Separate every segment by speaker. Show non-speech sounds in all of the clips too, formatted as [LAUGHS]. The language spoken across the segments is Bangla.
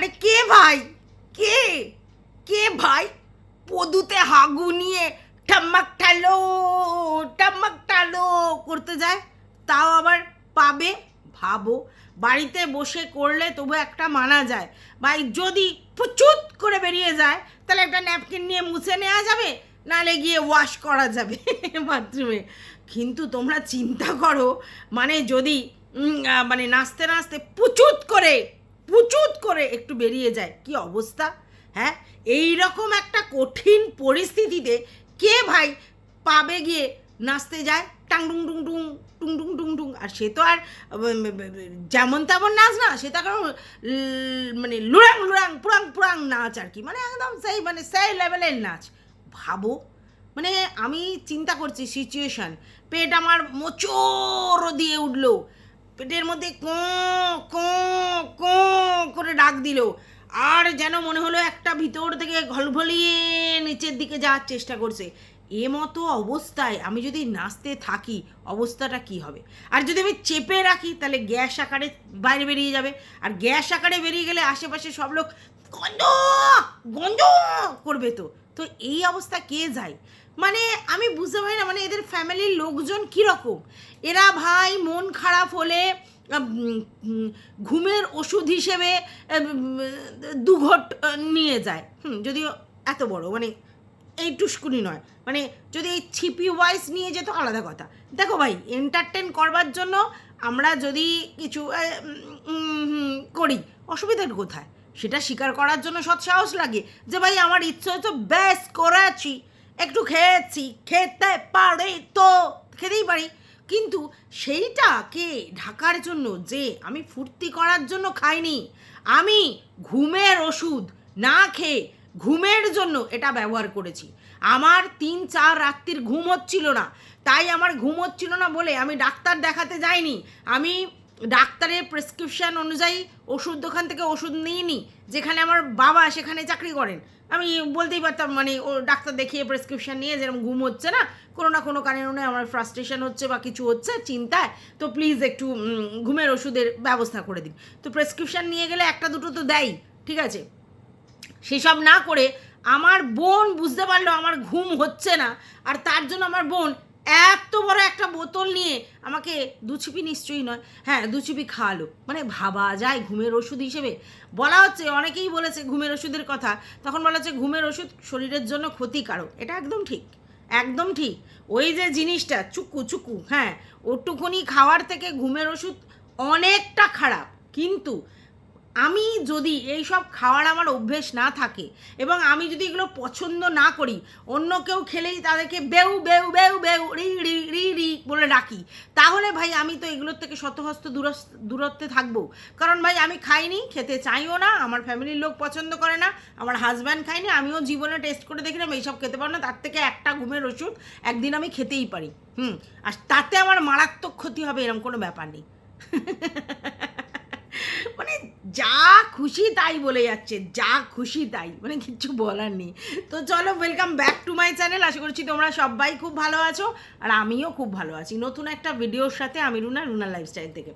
Speaker 1: আরে কে ভাই? কে? কে ভাই? পদুতে হাগু নিয়ে ঠাম্মাক ঠালো টাম্মাক টালো করতে যায়। তাও আবার পাবে, ভাবো। বাড়িতে বসে করলে তবু একটা মানা যায়। ভাই, যদি ফুচুত করে বেরিয়ে যায়, তাহলে একটা ন্যাপকিন নিয়ে মুছে নেওয়া যাবে? নালে গিয়ে ওয়াশ করা যাবে [LAUGHS] বাথরুমে কিন্তু তোমরা চিন্তা করো মানে যদি মানে নাচতে নাচতে পুচুত করে পুচুত করে একটু বেরিয়ে যায়। কি অবস্থা? হ্যাঁ এই রকম একটা কঠিন পরিস্থিতিতে কে ভাই পাবে গিয়ে নাচতে যায়? টাং ডুং টুং ডুং, টুং টুং টুং টুং আর সে তো আর যেমন তেমন নাচ না, সে তো মানে লুরাং লুরাং, পুরাং পুরাং নাচ আর কি। মানে একদম সেই মানে সেই লেভেলের নাচ। ভাবো মানে আমি চিন্তা করছি সিচুয়েশান পেট আমার মোচর দিয়ে উঠল। পেটের মধ্যে কো কো কো করে ডাক দিল। আর যেন মনে হলো একটা ভিতর থেকে ঘলভলিয়ে নিচের দিকে যাওয়ার চেষ্টা করছে। এ মতো অবস্থায় আমি যদি নাচতে থাকি, অবস্থাটা কি হবে? আর যদি আমি চেপে রাখি, তাহলে গ্যাস আকারে বাইরে বেরিয়ে যাবে। আর গ্যাস আকারে বেরিয়ে গেলে আশেপাশে সব লোক গন্ধ গন্ধ করবে তো। তো এই অবস্থা কে যায়? মানে আমি বুঝতে পারি না মানে এদের ফ্যামিলির লোকজন কীরকম? এরা ভাই মন খারাপ হলে ঘুমের ওষুধ হিসেবে দুঘট নিয়ে যায়। হুম, যদিও এত বড় মানে এই টুসকুনি নয়। মানে যদি এই ছিপি ওয়াইস নিয়ে যেত, আলাদা কথা। দেখো ভাই এন্টারটেন করবার জন্য আমরা যদি কিছু করি অসুবিধার কোথায়? সেটা স্বীকার করার জন্য সৎসাহস লাগে। যে ভাই, আমার ইচ্ছে হচ্ছে ব্যাস করেছি একটু খেয়েছি, খেতে পারি তো। খেতেই পারি। কিন্তু সেইটাকে ঢাকার জন্য যে আমি ফুর্তি করার জন্য খাইনি, আমি ঘুমের ওষুধ না খেয়ে ঘুমের জন্য এটা ব্যবহার করেছি। আমার তিন চার রাত্রির ঘুম হচ্ছিল না। তাই আমার ঘুম হচ্ছিল না বলে আমি ডাক্তার দেখাতে যাইনি। আমি ডাক্তারের প্রেসক্রিপশন অনুযায়ী ওষুধ দোকান থেকে ওষুধ নিইনি, যেখানে আমার বাবা সেখানে চাকরি করেন। আমি বলতেই পারতাম মানে ও ডাক্তার দেখিয়ে প্রেসক্রিপশান নিয়ে যেরকম ঘুম হচ্ছে না, কোনো না কোনো কারণে আমার ফ্রাস্ট্রেশন হচ্ছে বা কিছু হচ্ছে চিন্তায়, তো প্লিজ একটু ঘুমের ওষুধের ব্যবস্থা করে দিন। তো প্রেসক্রিপশান নিয়ে গেলে একটা দুটো তো দেয়, ঠিক আছে? সেসব না করে আমার বোন বুঝতে পারল আমার ঘুম হচ্ছে না, আর তার জন্য আমার বোন এত বড় একটা বোতল নিয়ে আমাকে দুছিপি নিশ্চয়ই নয় হ্যাঁ দুছিপি খাওয়ালো। মানে ভাবা যায় ঘুমের ওষুধ হিসেবে। বলা হচ্ছে, অনেকেই বলেছে ঘুমের ওষুধের কথা। তখন বলা হচ্ছে ঘুমের ওষুধ শরীরের জন্য ক্ষতিকারক। এটা একদম ঠিক একদম ঠিক। ওই যে জিনিসটা, চুকু চুকু হ্যাঁ ওটুকুনি খাওয়ার থেকে ঘুমের ওষুধ অনেকটা খারাপ। কিন্তু আমি যদি এই সব খাওয়ার আমার অভ্যেস না থাকে এবং আমি যদি এগুলো পছন্দ না করি, অন্য কেউ খেলেই তাদেরকে বেউ বেউ বেউ বেউ, রি রি রি রি বলে ডাকি, তাহলে ভাই আমি তো এগুলোর থেকে শতহস্ত দূরত্বে থাকব। কারণ ভাই আমি খাইনি, খেতে চাইও না, আমার ফ্যামিলির লোক পছন্দ করে না, আমার হাজব্যান্ড খাইনি, আমিও জীবনে টেস্ট করে দেখলাম এইসব খেতে পারো না, তার থেকে একটা ঘুমের ওষুধ একদিন আমি খেতেই পারি। হুম, আর তাতে আমার মারাত্মক ক্ষতি হবে এরকম কোনো ব্যাপার নেই। [LAUGHS] মানে যা খুশি তাই বলে যাচ্ছে, যা খুশি তাই মানে কিচ্ছু বলার নেই। তো চলো welcome back to my channel আশা করছি তোমরা সবাই খুব ভালো আছো, আর আমিও খুব ভালো আছি। নতুন একটা ভিডিওর সাথে আমি রুনা রুনা লাইফস্টাইল থেকে।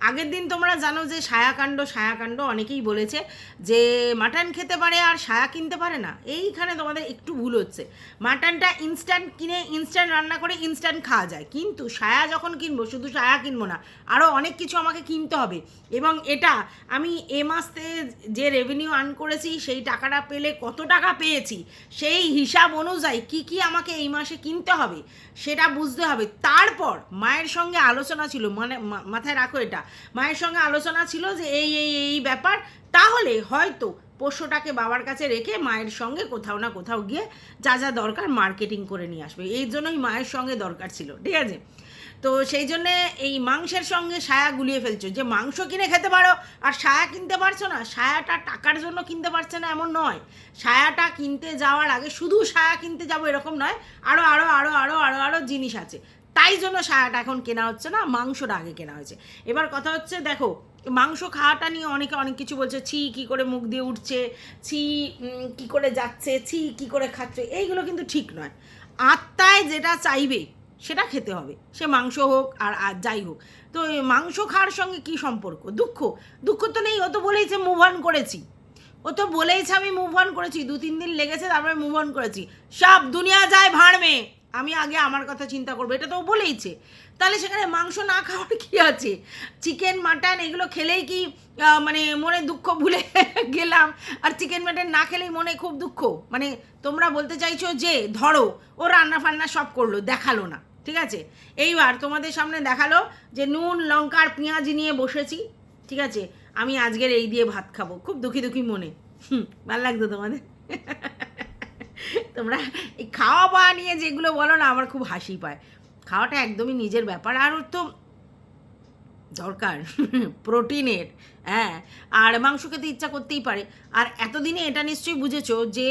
Speaker 1: আগের দিন তোমরা জানো যে ছায়াকাণ্ড ছায়াকাণ্ড অনেকেই বলেছে যে মাটন খেতে পারে আর সায়া কিনতে পারে না। এইখানে তোমাদের একটু ভুল হচ্ছে। মাটনটা ইনস্ট্যান্ট কিনে ইনস্ট্যান্ট রান্না করে ইনস্ট্যান্ট খাওয়া যায়। কিন্তু সায়া যখন কিনবো, শুধু ছায়া কিনবো না আরও অনেক কিছু আমাকে কিনতে হবে। এবং এটা আমি এ মাসতে যে রেভিনিউ আর্ন করেছি, সেই টাকাটা পেলে কত টাকা পেয়েছি, সেই হিসাব অনুযায়ী কি কি আমাকে এই মাসে কিনতে হবে, সেটা বুঝতে হবে। তারপর মায়ের সঙ্গে আলোচনা ছিল মানে মাথায় রাখো এটা। মায়ের সঙ্গে আলোচনা ছিল যে এই এই এই ব্যাপার, তাহলে হয়তো পোষ্যটাকে বাবার কাছে রেখে মায়ের সঙ্গে কোথাও না কোথাও গিয়ে যা যা দরকার মার্কেটিং করে নিয়ে আসবে। এই জন্যই মায়ের সঙ্গে দরকার ছিল, ঠিক আছে? তো সেই জন্যে এই মাংসের সঙ্গে সায়া গুলিয়ে ফেলছো। যে মাংস কিনে খেতে পারো, আর সায়া কিনতে পারছ না, সায়াটা টাকার জন্য কিনতে পারছে না এমন নয়। সায়াটা কিনতে যাওয়ার আগে শুধু সায়া কিনতে যাব এরকম নয় আরও আরও আরও আরও আরও আরও জিনিস আছে। তাই জন্য সায়াটা এখন কেনা হচ্ছে না, মাংসটা আগে কেনা হয়েছে। এবার কথা হচ্ছে, দেখো, মাংস খাওয়াটা নিয়ে অনেকে অনেক কিছু বলছে, ছি, কি করে মুখ দিয়ে উঠছে, ছি কি করে যাচ্ছে, ছি, কি করে খাচ্ছে, এইগুলো কিন্তু ঠিক নয়। আত্মায় যেটা চাইবে, সেটা খেতে হবে, সে মাংস হোক আর আর যাই হোক। তো মাংস খাওয়ার সঙ্গে কি সম্পর্ক? দুঃখ। দুঃখ তো নেই, ও তো বলেই যে মুভ অন করেছি। ও তো বলেইছে আমি মুভ অন করেছি, দু তিন দিন লেগেছে, তারপরে মুভ অন করেছি। সব দুনিয়া যায় ভাড়মে। আমি আগে আমার কথা চিন্তা করব, এটা তো বলেইছে। তাহলে সেখানে মাংস না খাওয়ার কি আছে? চিকেন মাটন এগুলো খেলেই কি মানে মনে দুঃখ ভুলে [LAUGHS] গেলাম। আর চিকেন মাটন না খেলেই মনে খুব দুঃখ। মানে তোমরা বলতে চাইছো যে, ধরো, ও রান্না ফান্না সব করল, দেখাল না। ঠিক আছে? এইবার তোমাদের সামনে দেখাল যে নুন লঙ্কার পেঁয়াজ নিয়ে বসেছি। ঠিক আছে? আমি আজকের এই দিয়ে ভাত খাব। খুব দুঃখী দুঃখী মনে। হুম, ভালো লাগতো তোমাদের। তোমরা এই খাওয়া পাওয়া নিয়ে যেগুলো বলো না, আমার খুব হাসি পায়। খাওয়াটা একদমই নিজের ব্যাপার। আর তো দরকার, প্রোটিনের হ্যাঁ। আর মাংস খেতে ইচ্ছা করতেই পারে। আর এতদিনে এটা নিশ্চয়ই বুঝেছ যে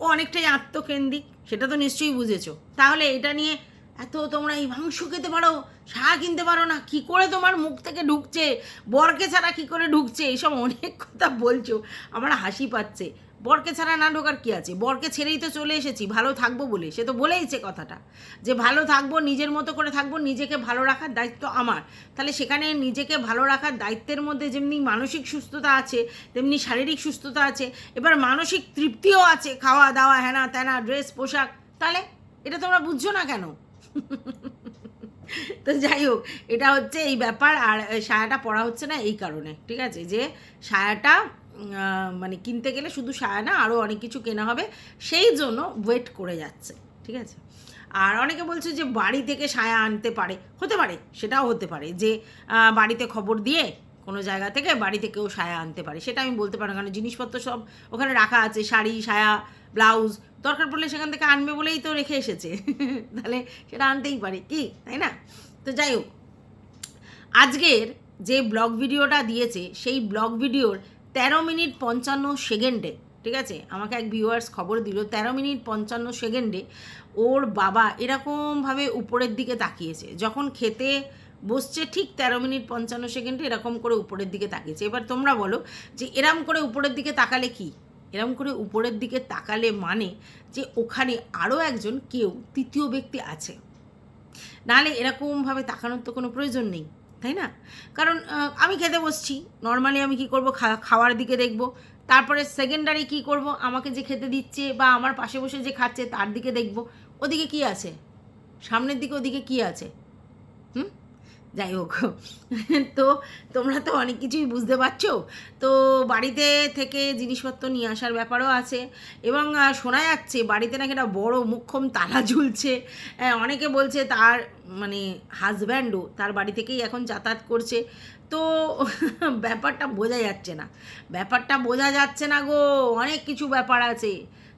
Speaker 1: ও অনেকটাই আত্মকেন্দ্রিক, সেটা তো নিশ্চয়ই বুঝেছ। তাহলে এটা নিয়ে এত তোমরা এই মাংস খেতে পারো, শাক কিনতে পারো না, কি করে তোমার মুখ থেকে ঢুকছে? বরকে ছাড়া কি করে ঢুকছে? এইসব অনেক কথা বলছো, আমার হাসি পাচ্ছে। বরকে ছাড়া না ঢোকার কী আছে? বরকে ছেড়েই তো চলে এসেছি, ভালো থাকব বলে। সে তো বলেইছে কথাটা, যে ভালো থাকব, নিজের মতো করে থাকব, নিজেকে ভালো রাখার দায়িত্ব আমার। তাহলে সেখানে নিজেকে ভালো রাখার দায়িত্বের মধ্যে যেমনি মানসিক সুস্থতা আছে, তেমনি শারীরিক সুস্থতা আছে, এবার মানসিক তৃপ্তিও আছে, খাওয়া দাওয়া হ্যানা ত্যানা ড্রেস, পোশাক। তাহলে এটা তোমরা বুঝছ না কেন? তো যাই হোক, এটা হচ্ছে এই ব্যাপার, আর সায়াটা পড়া হচ্ছে না এই কারণে, ঠিক আছে? যে সায়াটা মানে কিনতে গেলে শুধু সায়া না আরও অনেক কিছু কেনা হবে, সেই জন্য ওয়েট করে যাচ্ছে, ঠিক আছে? আর অনেকে বলছে যে বাড়ি থেকে সায়া আনতে পারে, হতে পারে, সেটাও হতে পারে, যে বাড়িতে খবর দিয়ে কোনো জায়গা থেকে বাড়ি থেকেও সায়া আনতে পারে। সেটা আমি বলতে পারি কারণ জিনিসপত্র সব ওখানে রাখা আছে, শাড়ি, সায়া, ব্লাউজ, দরকার পড়লে সেখান থেকে আনবে বলেই তো রেখে এসেছে। [LAUGHS] তাহলে সেটা আনতেই পারে কি, তাই না? তো যাই হোক, আজকের যে ব্লগ ভিডিওটা দিয়েছে, সেই ব্লগ ভিডিওর তেরো মিনিট পঞ্চান্ন সেকেন্ডে, ঠিক আছে? আমাকে এক ভিউয়ার্স খবর দিল, তেরো মিনিট পঞ্চান্ন সেকেন্ডে ওর বাবা এরকমভাবে উপরের দিকে তাকিয়েছে। যখন খেতে বসছে ঠিক তেরো মিনিট পঞ্চান্ন সেকেন্ডে এরকম করে উপরের দিকে তাকিয়েছে। এবার তোমরা বলো যে এরম করে উপরের দিকে তাকালে কি? এরম করে উপরের দিকে তাকালে মানে যে ওখানে আরও একজন কেউ তৃতীয় ব্যক্তি আছে। নাহলে এরকমভাবে তাকানোর তো কোনো প্রয়োজন নেই, তাই না? কারণ আমি খেতে বসছি। নর্মালি আমি কি করব? খাওয়ার দিকে দেখব। তারপরে সেকেন্ডারি কি করব? আমাকে যে খেতে দিচ্ছে বা আমার পাশে বসে যে খাচ্ছে তার দিকে দেখব। ওদিকে কি আছে? সামনের দিকে ওদিকে কি আছে? হুম? যাই হোক। তো তোমরা তো অনেক কিছুই বুঝতে পারছ। তো বাড়িতে থেকে জিনিসপত্র নিয়ে আসার ব্যাপারও আছে এবং শোনা যাচ্ছে বাড়িতে নাকি একটা বড় মুখ্যম তালা ঝুলছে। আহ, অনেকে বলছে তার মানে হাজব্যান্ডও তার বাড়ি থেকেই এখন যাতায়াত করছে। তো ব্যাপারটা বোঝা যাচ্ছে না। ব্যাপারটা বোঝা যাচ্ছে না গো অনেক কিছু ব্যাপার আছে।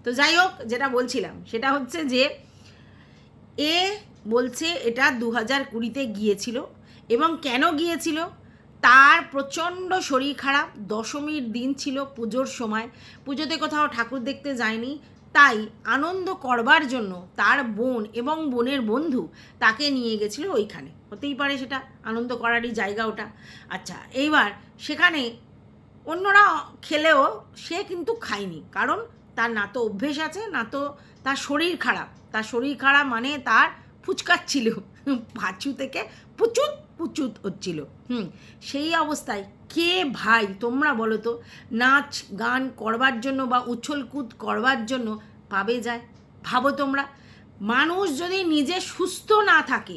Speaker 1: তো যাই হোক যেটা বলছিলাম সেটা হচ্ছে যে এ বলছে এটা দু হাজার কুড়িতে গিয়েছিল। এবং কেন গিয়েছিল? তার প্রচণ্ড শরীর খারাপ, দশমীর দিন ছিল পুজোর সময়। পুজোতে কোথাও ঠাকুর দেখতে যায়নি। তাই আনন্দ করবার জন্য তার বোন এবং বোনের বন্ধু তাকে নিয়ে গেছিল ওইখানে। হতেই পারে সেটা, আনন্দ করারই জায়গা ওটা। আচ্ছা এইবার সেখানে অন্যরা খেলেও সে কিন্তু খায়নি। কারণ তার না তো অভ্যেস আছে, না তো তার শরীর খারাপ। তার শরীর খারাপ মানে তার ফুচকাচ্ছিল। পাঁচু থেকে পুচুত পুচুত হচ্ছিল। হুম, সেই অবস্থায় কে ভাই তোমরা বলো তো? নাচ, গান করবার জন্য বা উছলকুদ করবার জন্য পাবে যায়? ভাবো তোমরা। মানুষ যদি নিজে সুস্থ না থাকে,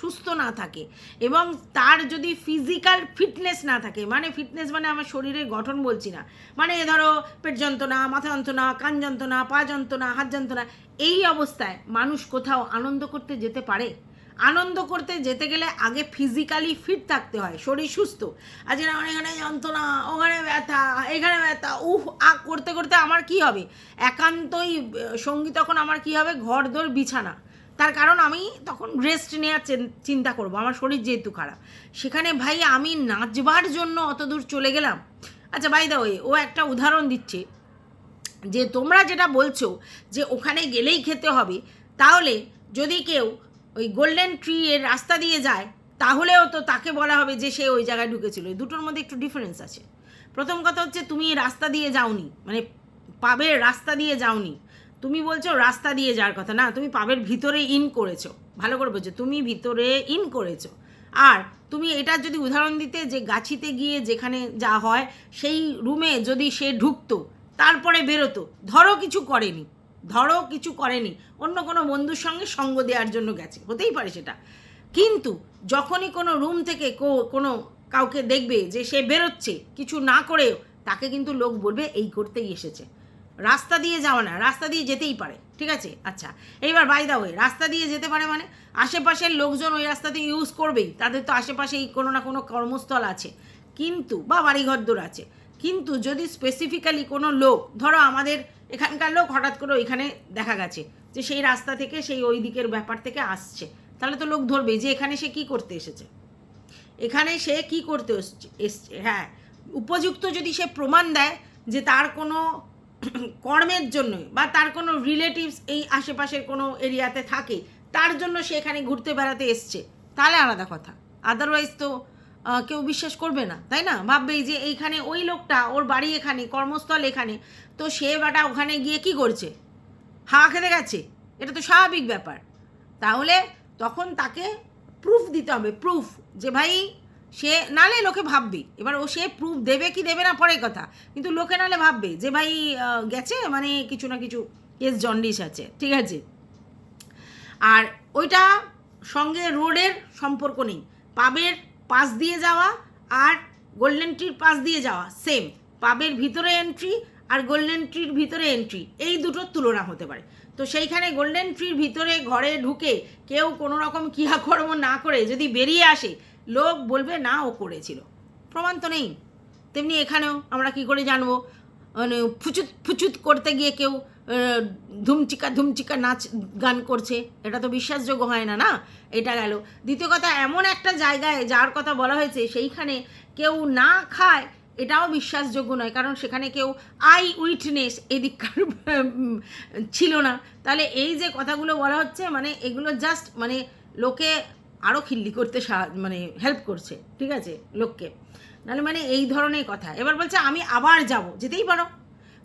Speaker 1: সুস্থ না থাকে এবং তার যদি ফিজিক্যাল ফিটনেস না থাকে মানে ফিটনেস মানে আমার শরীরের গঠন বলছি না মানে ধরো পেট যন্ত্রণা, মাথা যন্ত্রণা, কান যন্ত্রণা, পা যন্ত্রণা, হাত যন্ত্রণা, এই অবস্থায় মানুষ কোথাও আনন্দ করতে যেতে পারে? আনন্দ করতে যেতে গেলে আগে ফিজিক্যালি ফিট থাকতে হয়, শরীর সুস্থ। আজ আমার এখানে যন্ত্রণা, ওখানে ব্যথা, এখানে ব্যথা উহ আ, করতে করতে আমার কি হবে? একান্তই সঙ্গী তখন আমার কি হবে? ঘর দোর বিছানা। তার কারণ আমি তখন রেস্ট নেওয়ার চিন- চিন্তা করব, আমার শরীর যেহেতু খারাপ। সেখানে ভাই আমি নাচবার জন্য অত দূর চলে গেলাম। আচ্ছা বাই দা ওয়ে ও একটা উদাহরণ দিচ্ছে। যে তোমরা যেটা বলছো যে ওখানে গেলেই খেতে হবে, তাহলে যদি কেউ ওই গোল্ডেন ট্রি এর রাস্তা দিয়ে যায়, তাহলেও তো তাকে বলা হবে যে সে ওই জায়গায় ঢুকেছিল। দুটোর মধ্যে একটু ডিফারেন্স আছে। প্রথম কথা হচ্ছে তুমি রাস্তা দিয়ে যাওনি মানে পাবের রাস্তা দিয়ে যাওনি। তুমি বলছো রাস্তা দিয়ে যাওয়ার কথা, না, তুমি পাবের ভিতরে ইন করেছ। ভালো করে বলছো তুমি ভিতরে ইন করেছ। আর তুমি এটা যদি উদাহরণ দিতে যে গাছিতে গিয়ে যেখানে যা হয়, সেই রুমে যদি সে ঢুকতো, তারপরে বেরোতো, ধরো কিছু করেনি। ধরো কিছু করেনি, অন্য কোনো বন্ধুর সঙ্গে সঙ্গ দেওয়ার জন্য গেছে, হতেই পারে সেটা। কিন্তু যখনই কোনো রুম থেকে কো- কোনো কাউকে দেখবে যে সে বেরোচ্ছে, কিছু না করেও, তাকে কিন্তু লোক বলবে, এই করতেই এসেছে। রাস্তা দিয়ে যাওয়া না, রাস্তা দিয়ে যেতেই পারে, ঠিক আছে? আচ্ছা এইবার বাই দা ওয়ে রাস্তা দিয়ে যেতে পারে মানে? আশেপাশের লোকজন ওই রাস্তাতে ইউজ করবেই, তাদের তো আশেপাশেই কোনো না কোনো কর্মস্থল আছে। কিন্তু, বা বাড়িঘরদোর আছে। কিন্তু যদি স্পেসিফিক্যালি কোনো লোক, ধরো আমাদের এখানকার লোক হঠাৎ করে ওইখানে দেখা গেছে যে সেই রাস্তা থেকে সেই ওই দিকের ব্যাপার থেকে আসছে। তাহলে তো লোক ধরবে যে এখানে সে কি করতে এসেছে। এখানে সে কি করতে এসছে- হ্যাঁ। উপযুক্ত যদি সে প্রমাণ দেয় যে তার কোনো [CLEARS THROAT] কর্মের জন্য বা তার কোনো রিলেটিভস এই আশেপাশের কোনো এরিয়াতে থাকে, তার জন্য সে এখানে ঘুরতে বেড়াতে এসছে, তাহলে আলাদা কথা। আদারওয়াইজ তো কেউ বিশ্বাস করবে না, তাই না? ভাববেই যে এইখানে ওই লোকটা, ওর বাড়ি এখানে, কর্মস্থল এখানে, তো সে বাটা ওখানে গিয়ে কি করছে? হাওয়া খেতে গেছে? এটা তো স্বাভাবিক ব্যাপার। তাহলে তখন তাকে প্রুফ দিতে হবে প্রুফ যে ভাই সে নালে লোকে ভাববে, এবার ও সে প্রুফ দেবে কি দেবে না পরের কথা, কিন্তু লোকে নালে ভাববে যে ভাই গেছে মানে কিছু না কিছু কেস জন্ডিস আছে, ঠিক আছে? আর ওইটা সঙ্গে রোডের সম্পর্ক নেই, পাবের পাশ দিয়ে যাওয়া আর গোল্ডেন ট্রির পাশ দিয়ে যাওয়া সেম পাবের ভিতরে এন্ট্রি আর গোল্ডেন ট্রির ভিতরে এন্ট্রি এই দুটোর তুলনা হতে পারে। তো সেইখানে গোল্ডেন ট্রির ভিতরে ঘরে ঢুকে কেউ কোনো রকম ক্রিয়াকর্ম না করে যদি বেরিয়ে আসে, লোক বলবে, না, ও করেছিল। প্রমাণ তো নেই। তেমনি এখানেও আমরা কি করে জানব? ফুচুত ফুচুত করতে গিয়ে কেউ ধুমচিকা ধুমচিকা নাচ গান করছে, এটা তো বিশ্বাসযোগ্য হয় না না? এটা গেল। দ্বিতীয় কথা, এমন একটা জায়গায় যার কথা বলা হয়েছে, সেইখানে কেউ না খায়, এটাও বিশ্বাসযোগ্য নয়, কারণ সেখানে কেউ আই উইটনেস এদিককার ছিল না। তাহলে এই যে কথাগুলো বলা হচ্ছে মানে এগুলো জাস্ট মানে লোকে আরও খিল্লি করতে সাহা- মানে হেল্প করছে, ঠিক আছে, লোককে। নাহলে মানে এই ধরনের কথা। এবার বলছে, আমি আবার যাব। যেতেই পারো।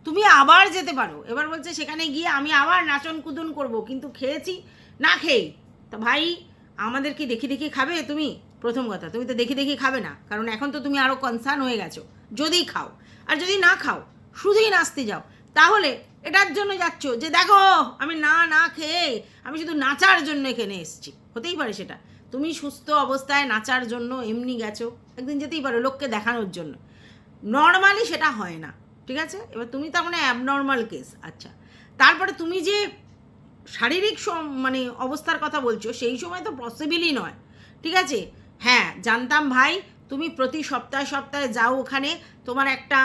Speaker 1: তুমি আবার যেতে পারো। এবার বলছে, সেখানে গিয়ে আমি আবার নাচন কুদন করব। কিন্তু খেয়েছি, না খেয়েই। তা ভাই, আমাদের কি দেখি দেখি খাবে তুমি? প্রথম কথা, তুমি তো দেখি দেখি খাবে না। কারণ এখন তো তুমি আরও কনসার্ন হয়ে গেছো। যদি খাও, আর যদি না খাও, শুধুই নাচতে যাও, তাহলে এটার জন্য যাচ্ছ যে, দেখো, আমি না না খেয়ে, আমি শুধু নাচার জন্য এখানে এসেছি। হতেই পারে সেটা। তুমি সুস্থ অবস্থায় নাচার জন্য এমনি গেছো, একদিন যেতেই পারো লোককে দেখানোর জন্য। নর্মালি সেটা হয় না, ঠিক আছে? এবার তুমি তার মানে অ্যাবনর্মাল কেস আচ্ছা। তারপরে তুমি যে শারীরিক মানে অবস্থার কথা বলছো, সেই সময় তো পসিবলই নয়, ঠিক আছে? হ্যাঁ জানতাম ভাই তুমি প্রতি সপ্তাহে সপ্তাহে যাও ওখানে। তোমার একটা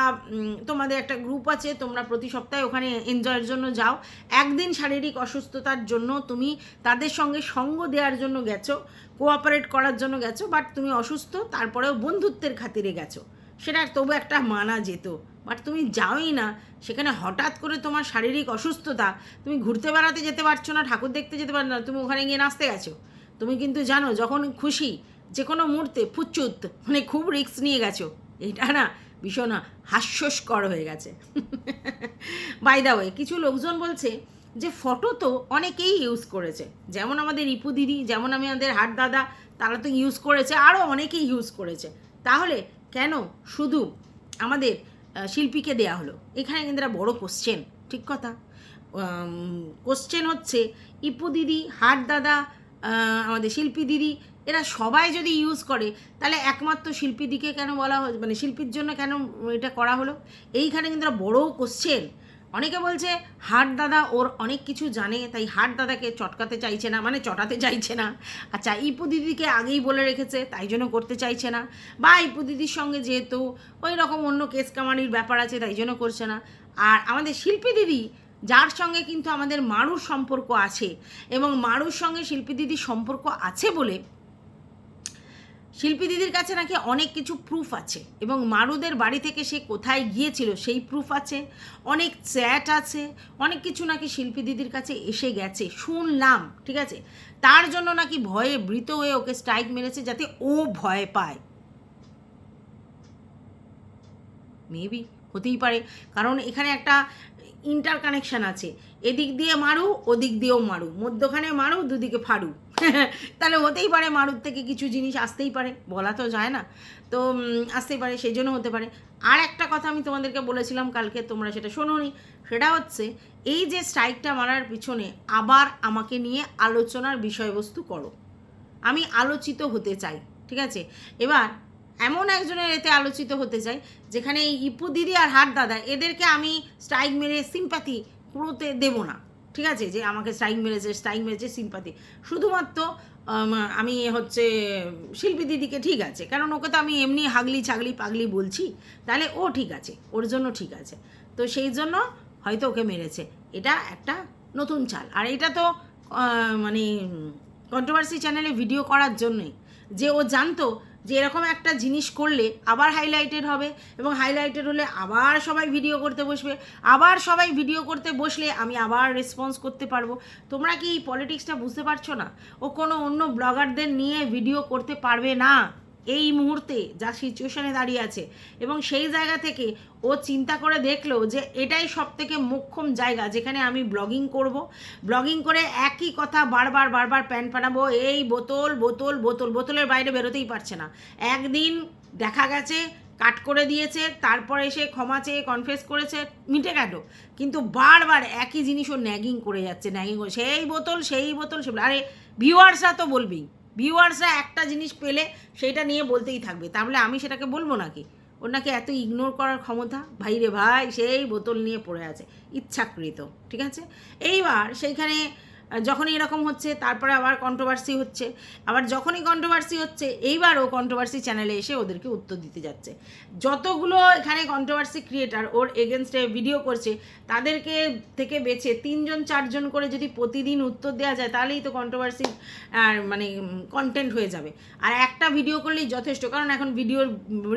Speaker 1: তোমাদের একটা গ্রুপ আছে, তোমরা প্রতি সপ্তাহে ওখানে এনজয়ের জন্য যাও। একদিন শারীরিক অসুস্থতার জন্য তুমি তাদের সঙ্গে সঙ্গ দেওয়ার জন্য গেছো কোঅপারেট করার জন্য গেছো বাট তুমি অসুস্থ, তারপরেও বন্ধুত্বের খাতিরে গেছো। সেটা তবু একটা মানা যেত। বাট তুমি যাওই না। সেখানে হঠাৎ করে তোমার শারীরিক অসুস্থতা, তুমি ঘুরতে বেড়াতে যেতে পারছ না, ঠাকুর দেখতে যেতে পারছ না, তুমি ওখানে গিয়ে নাচতে গেছো। তুমি কিন্তু জানো, যখন খুশি যে কোনো মুহূর্তে ফুচুত মানে খুব রিস্ক নিয়ে গেছো। এটা না ভীষণ হাস্যস্কর হয়ে গেছে। বাই দা ওয়ে কিছু লোকজন বলছে যে ফটো তো অনেকেই ইউজ করেছে। যেমন আমাদের রিপু দিদি, যেমন আমি আমাদের হাট দাদা, তারা তো ইউজ করেছে আরও অনেকেই ইউজ করেছে। তাহলে কেন শুধু আমাদের শিল্পীকে দেয়া হলো? এখানে কিন্তু একটা বড় কোশ্চেন ঠিক কথা? কোশ্চেন হচ্ছে ইপু দিদি, হাট দাদা আমাদের শিল্পী দিদি এরা সবাই যদি ইউজ করে, তাহলে একমাত্র শিল্পী দিকে কেন বলা মানে শিল্পীর জন্য কেন এটা করা হলো? এইখানে কিন্তু বড় কোশ্চেন অনেকে বলছে, হাট দাদা ওর অনেক কিছু জানে, তাই হাট দাদাকে চটকাতে চাইছে না মানে চটাতে চাইছে না। আচ্ছা ইপু দিদিকে আগেই বলে রেখেছে, তাই জন্য করতে চাইছে না। বা ইপু দিদির সঙ্গে যেহেতু ওই রকম অন্য কেস কামানির ব্যাপার আছে, তাই জন্য করছে না। আর আমাদের শিল্পী দিদি, যার সঙ্গে কিন্তু আমাদের মারুর সম্পর্ক আছে, এবং মারুর সঙ্গে শিল্পী দিদির সম্পর্ক আছে বলে শিল্পী দিদির কাছে নাকি অনেক কিছু প্রুফ আছে এবং মারুদের বাড়ি থেকে সে কোথায় গিয়েছিল সেই প্রুফ আছে, অনেক চ্যাট আছে, অনেক কিছু নাকি শিল্পী দিদির কাছে এসে গেছে, শুনলাম, ঠিক আছে? তার জন্য নাকি ভয়ে বৃত হয়ে ওকে স্ট্রাইক মেরেছে যাতে ও ভয় পায়। মেবি হতেই পারে, কারণ এখানে একটা ইন্টার কানেকশান আছে, এদিক দিয়ে মারু, ওদিক দিয়েও মারু, মধ্যখানে মারু, দুদিকে ফাড়ু। তাহলে হতেই পারে মারুত থেকে কিছু জিনিস আসতেই পারে, বলা তো যায় না। তো আসতেই পারে সেই জন্য হতে পারে। আর একটা কথা আমি তোমাদেরকে বলেছিলাম কালকে, তোমরা সেটা শোনোনি, সেটা হচ্ছে এই যে স্ট্রাইকটা মারার পিছনে আবার আমাকে নিয়ে আলোচনার বিষয়বস্তু করো। আমি আলোচিত হতে চাই, ঠিক আছে? এবার এমন একজনের এতে আলোচিত হতে চাই, যেখানে ইপু দিদি আর হাট দাদা, এদেরকে আমি স্ট্রাইক মেরে সিম্প্যাথি পুরোতে দেবো না। ঠিক আছে? যে আমাকে স্ট্রাইক মেরেছে স্ট্রাইক মেরেছে সিম্পাতি শুধুমাত্র, আমি হচ্ছে শিল্পী দিদিকে ঠিক আছে, কারণ ওকে তো আমি এমনি হাগলি ছাগলি পাগলি বলছি, তাহলে ও ঠিক আছে, ওর জন্য ঠিক আছে। তো সেই জন্য হয়তো ওকে মেরেছে। এটা একটা নতুন চাল। আর এটা তো মানে কন্ট্রোভার্সি চ্যানেলে ভিডিও করার জন্যই। যে ও জানতো যে এরকম একটা জিনিস করলে আবার হাইলাইটেড হবে এবং হাইলাইটেড হলে আবার সবাই ভিডিও করতে বসবে। আবার সবাই ভিডিও করতে বসলে আমি আবার রেসপন্স করতে পারব। তোমরা কি এই পলিটিক্সটা বুঝতে পারছ না? ও কোনো অন্য ব্লগারদের নিয়ে ভিডিও করতে পারবে না। এই মুহূর্তে যা সিচুয়েশনে দাঁড়িয়ে আছে এবং সেই জায়গা থেকে ও চিন্তা করে দেখল যে এটাই সব থেকে মোক্ষম জায়গা যেখানে আমি ব্লগিং করব। ব্লগিং করে একই কথা বারবার বারবার প্যান পানাবো এই বোতল বোতল বোতল, বোতলের বাইরে বেরোতেই পারছে না। একদিন দেখা গেছে, কাট করে দিয়েছে, তারপরে এসে ক্ষমা চেয়ে কনফেস করেছে, মিটে গেল। কিন্তু বারবার একই জিনিস ও ন্যাগিং করে যাচ্ছে ন্যাগিং করে, সেই বোতল সেই বোতল সে আরে ভিউয়ার্সরা তো বলবেই। ভিউয়ার্সরা একটা জিনিস পেলে সেইটা নিয়ে বলতেই থাকবে। তাহলে আমি সেটাকে বলব নাকি? ওর নাকি এত ইগনোর করার ক্ষমতা? ভাই রে ভাই, সেই বোতল নিয়ে পড়ে আছে, ইচ্ছাকৃত, ঠিক আছে? এইবার সেইখানে যখনই এরকম হচ্ছে, তারপরে আবার কন্ট্রোভার্সি হচ্ছে। আবার যখনই কন্ট্রোভার্সি হচ্ছে, এইবারও কন্ট্রোভার্সি চ্যানেলে এসে ওদেরকে উত্তর দিতে যাচ্ছে। যতগুলো এখানে কন্ট্রোভার্সি ক্রিয়েটার ওর এগেনস্টে ভিডিও করছে, তাদেরকে থেকে বেছে তিনজন, চারজন করে যদি প্রতিদিন উত্তর দেওয়া যায়, তাহলেই তো কন্ট্রোভার্সি মানে কন্টেন্ট হয়ে যাবে। আর একটা ভিডিও করলেই যথেষ্ট, কারণ এখন ভিডিওর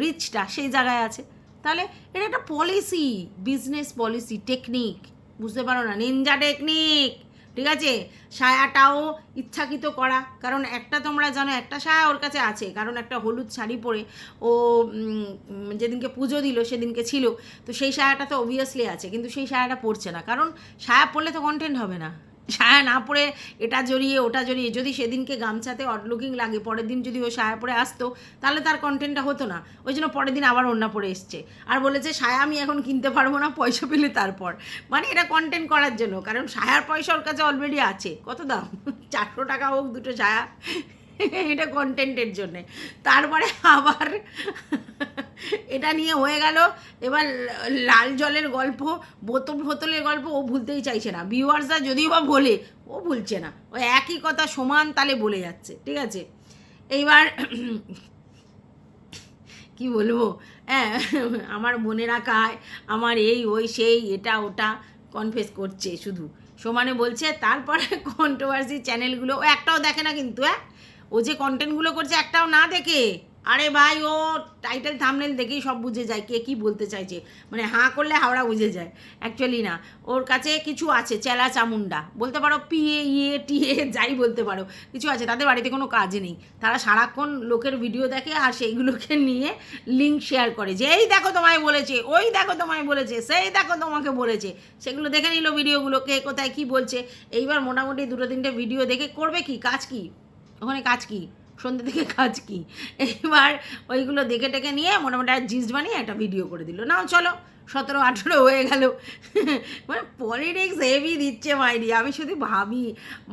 Speaker 1: রিচটা সেই জায়গায় আছে। তাহলে এটা একটা পলিসি বিজনেস পলিসি টেকনিক বুঝতে পারো না? নিনজা টেকনিক ঠিক আছে? সায়াটাও ইচ্ছাকৃত করা। কারণ একটা তোমরা জানো, একটা সায়া ওর কাছে আছে। কারণ একটা হলুদ শাড়ি পরে ও যেদিনকে পুজো দিল সেদিনকে ছিল। তো সেই সায়াটা তো অবভিয়াসলি আছে, কিন্তু সেই সায়াটা পরছে না। কারণ সায়া পরলে তো কন্টেন্ট হবে না। সায়া না পরে এটা জড়িয়ে, ওটা জড়িয়ে, যদি সেদিনকে গামছাতে অড লুকিং লাগে, পরের দিন যদি ও সায়া পরে আসতো, তাহলে তার কন্টেন্টটা হতো না। ওই জন্য পরের দিন আবার অন্য পরে এসছে। আর বলেছে সায়া আমি এখন কিনতে পারব না, পয়সা পেলে তারপর। মানে এটা কন্টেন্ট করার জন্য, কারণ সায়ার পয়সা ওর কাছে অলরেডি আছে। কত দাম? চারশো টাকা হোক, দুটো সায়া এটা কন্টেন্টের জন্যে। তারপরে আবার এটা নিয়ে হয়ে গেল, এবার লাল জলের গল্প, বোতল বোতলের গল্প, ও ভুলতেই চাইছে না। ভিউয়ার্সরা যদিও বা বলে, ও ভুলছে না। ও একই কথা সমান তালে বলে যাচ্ছে, ঠিক আছে? এইবার কি বলব? হ্যাঁ আমার বোনেরা খায় আমার এই, ওই, সেই, এটা, ওটা কনফেস করছে শুধু। সমানে বলছে, তারপরে কন্ট্রোভার্সি চ্যানেলগুলো ও একটাও দেখে না কিন্তু হ্যাঁ? ও যে কন্টেন্টগুলো করছে একটাও না দেখে, আরে ভাই ও টাইটেল থামনেল দেখেই সব বুঝে যায় কে কি বলতে চাইছে। মানে হাঁ করলে হাওড়া বুঝে যায় অ্যাকচুয়ালি না। ওর কাছে কিছু আছে, চেলা চামুন্ডা বলতে পারো পিএ ইয়ে টিএ যাই বলতে পারো, কিছু আছে, তাদের বাড়িতে কোনো কাজ নেই। তারা সারাক্ষণ লোকের ভিডিও দেখে আর সেইগুলোকে নিয়ে লিঙ্ক শেয়ার করে। যে এই দেখো তোমায় বলেছে, ওই দেখো তোমায় বলেছে, সেই দেখো তোমাকে বলেছে। সেগুলো দেখে নিল ভিডিওগুলো কে কোথায় কি বলছে। এইবার মোটামুটি দুটো তিনটে ভিডিও দেখে করবে কি, কাজ কি? ওখানে কাজ কি? সন্ধ্যে থেকে কাজ কি? এইবার ওইগুলো দেখে টেকে নিয়ে মোটামুটি আর জিস বানিয়ে একটা ভিডিও করে দিল। নাও, চলো। সতেরো, আঠেরো হয়ে গেল। মানে পলিটিক্স হেভি দিচ্ছে মাইরি। আমি শুধু ভাবি,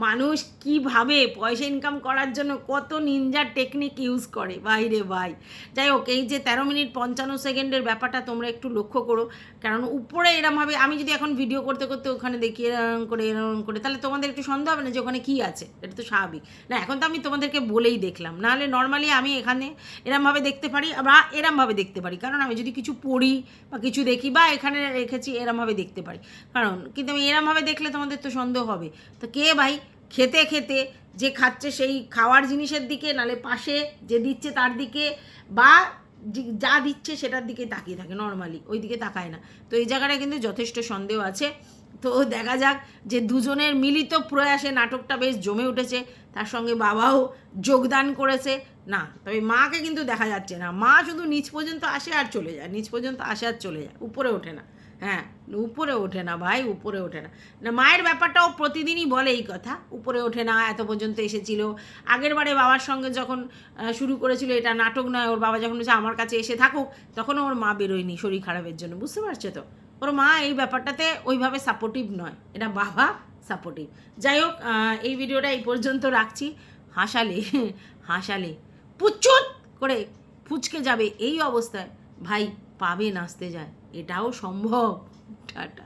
Speaker 1: মানুষ কীভাবে পয়সা ইনকাম করার জন্য কত নিনজার টেকনিক ইউজ করে। বাইরে ভাই। যাই হোক, এই যে তেরো মিনিট পঞ্চান্ন সেকেন্ডের ব্যাপারটা তোমরা একটু লক্ষ্য করো। কারণ উপরে এরমভাবে আমি যদি এখন ভিডিও করতে করতে ওখানে দেখি এরম করে এরম করে, তাহলে তোমাদের একটু সন্দেহ হবে না যে ওখানে কী আছে। এটা তো স্বাভাবিক। না, এখন তো আমি তোমাদেরকে বলেই দেখলাম। নাহলে নর্মালি আমি এখানে এরমভাবে দেখতে পারি বা এরমভাবে দেখতে পারি। কারণ আমি যদি কিছু পড়ি বা কিছু দেখি বা এখানে রেখেছি, এরমভাবে দেখতে পারি। কারণ কিন্তু আমি এরমভাবে দেখলে তোমাদের তো সন্দেহ হবে। তো কে ভাই খেতে খেতে যে খাচ্ছে সেই খাওয়ার জিনিসের দিকে, নালে পাশে যে দিচ্ছে তার দিকে, বা যা দিচ্ছে সেটার দিকে তাকিয়ে থাকে নর্মালি ওই দিকে তাকায় না। তো এই জায়গাটা কিন্তু যথেষ্ট সন্দেহ আছে। তো দেখা যাক যে দুজনের মিলিত প্রয়াসে নাটকটা বেশ জমে উঠেছে। তার সঙ্গে বাবাও যোগদান করেছে। না, তবে মাকে কিন্তু দেখা যাচ্ছে না। মা শুধু নিচ পর্যন্ত আসে আর চলে যায়। নিচ পর্যন্ত আসে আর চলে যায়। উপরে ওঠে না। হ্যাঁ উপরে ওঠে না ভাই, উপরে ওঠে না। না, মায়ের ব্যাপারটাও প্রতিদিনই বলে এই কথা। উপরে ওঠে না, এত পর্যন্ত এসেছিল। আগের বারে বাবার সঙ্গে যখন শুরু করেছিল এটা নাটক নয়, ওর বাবা যখন আমার কাছে এসে থাকুক তখন ওর মা বেরোয়নি শরীর খারাপের জন্য। বুঝতে পারছ তো? ওর মা এই ব্যাপারটাতে ওইভাবে সাপোর্টিভ নয়। এটা বাবা সাপোর্টিভ যাই হোক এই ভিডিওটা এই পর্যন্ত রাখছি। হাসালে হাসালে। পুচুত করে ফুচকে যাবে এই অবস্থায়। ভাই পাবে নাচতে যায়। এটাও সম্ভব। টাটা।